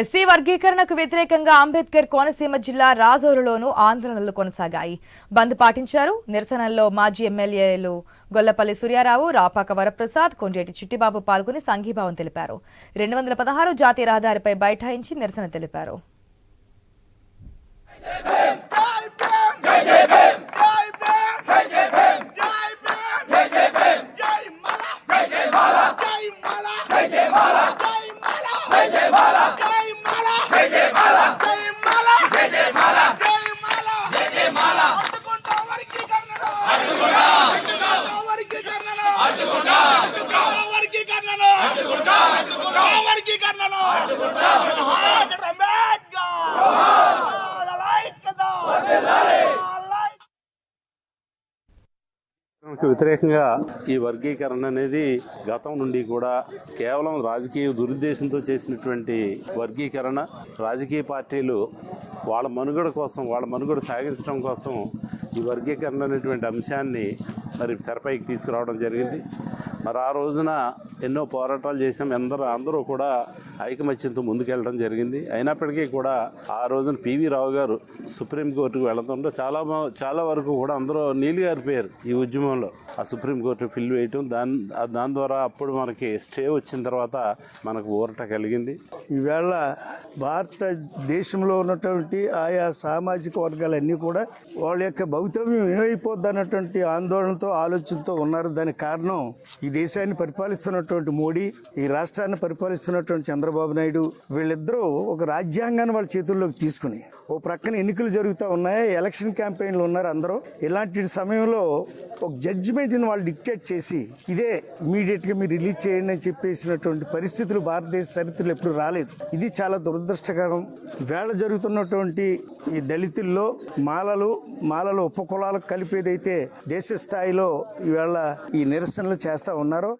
SC వర్గీకరణకు వ్యతిరేకంగా అంబేద్కర్ కోనసీమ జిల్లా రాజోరులోను ఆందోళనలు కొనసాగాయి. బంద్ పాటించారు. నిరసనల్లో మాజీ ఎమ్మెల్యేలు గొల్లపల్లి సూర్యారావు రాపాక వరప్రసాద్ కొండేటి చిట్టిబాబు పాల్గొని సంఘీభావం తెలిపారు. రెండు వందల పదహారు జాతీయ రహదారిపై బైఠాయించి నిరసన తెలిపారు జై భీమ్ జై జై భీమ్ జై భీమ్ జై జై భీమ్ జై మలా జై జై మాలా జై మలా జై జై మాలా జై మలా జై జై మాలా జై మలా జై జై మాలా జై మలా జై జై మాలా జై మలా జై జై మాలా అడ్డుకుంటా. వర్గీకరణను అడ్డుకుంటా అడ్డుకుంటా వర్గీకరణను అడ్డుకుంటా. అడ్డుకుంటా వర్గీకరణను అడ్డుకుంటా అడ్డుకుంటా వర్గీకరణను అడ్డుకుంటా అంబేద్కర్ ఐక్యత వర్గీకరణకు వ్యతిరేకంగా ఈ వర్గీకరణ అనేది గతం నుండి కూడా కేవలం రాజకీయ దురుద్దేశంతో చేసినటువంటి వర్గీకరణ. రాజకీయ పార్టీలు వాళ్ళ మనుగడ కోసం వాళ్ళ మనుగడ సాగించడం కోసం ఈ వర్గీకరణ అనేటువంటి అంశాన్ని మరి తెరపైకి తీసుకురావడం జరిగింది. మరి ఆ రోజున ఎన్నో పోరాటాలు చేసాం అందరూ అందరూ కూడా ఐకమత్యంతో ముందుకెళ్ళడం జరిగింది. అయినప్పటికీ కూడా ఆ రోజున పివి రావు గారు సుప్రీంకోర్టుకు వెళ్తుంటే చాలా మ- చాలా వరకు కూడా అందరూ నీళ్ళు గారిపోయారు ఈ ఉద్యమంలో. ఆ సుప్రీంకోర్టు ఫిల్ వేయటం దాని దాని ద్వారా అప్పుడు మనకి స్టే వచ్చిన తర్వాత మనకు ఊరట కలిగింది. ఈవేళ భారతదేశంలో ఉన్నటువంటి ఆయా సామాజిక వర్గాలన్నీ కూడా వాళ్ళ యొక్క భవితవ్యం ఏమైపోద్ది అన్నటువంటి ఆందోళనతో ఆలోచనతో ఉన్నారు. దానికి కారణం ఈ దేశాన్ని పరిపాలిస్తున్నటువంటి మోడీ ఈ రాష్ట్రాన్ని పరిపాలిస్తున్నటువంటి చంద్రబాబు నాయుడు వీళ్ళిద్దరూ ఒక రాజ్యాంగాన్ని వాళ్ళ చేతుల్లోకి తీసుకుని ఓ ప్రక్కన ఎన్నికలు జరుగుతూ ఉన్నాయి. ఎలక్షన్ క్యాంపెయిన్లు ఉన్నారు అందరూ. ఇలాంటి సమయంలో ఒక జడ్జిమెంట్ని వాళ్ళు డిక్టేట్ చేసి ఇదే ఇమీడియట్గా మీరు రిలీజ్ చేయండి అని చెప్పేసినటువంటి పరిస్థితులు భారతదేశ చరిత్రలో ఎప్పుడు రాలేదు. ఇది చాలా దురదృష్టకరం. వేళ జరుగుతున్నటువంటి ఈ దళితుల్లో మాలలు మాలలు ఉపకులాలకు కలిపేదైతే దేశ స్థాయిలో ఈవేళ ఈ నిరసనలు చేస్తూ ఉన్నారో.